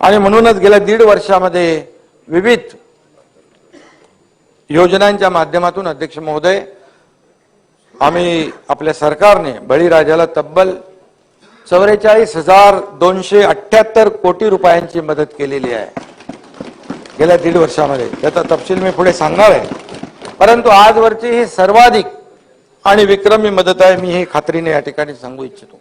आणि म्हणूनच गेल्या दीड वर्षामध्ये विविध योजनांच्या माध्यमातून अध्यक्ष महोदय आम्ही आपल्या सरकारने बळीराजाला तब्बल चौवेचाळीस हजार दोनशे अठ्ठ्याहत्तर कोटी रुपयांची मदत केलेली आहे. गेल्या दीड वर्षामध्ये. त्याचा तपशील मी पुढे सांगणार आहे. परंतु आजवरची ही सर्वाधिक आणि विक्रमी मदत आहे मी ही खात्रीने या ठिकाणी सांगू इच्छितो.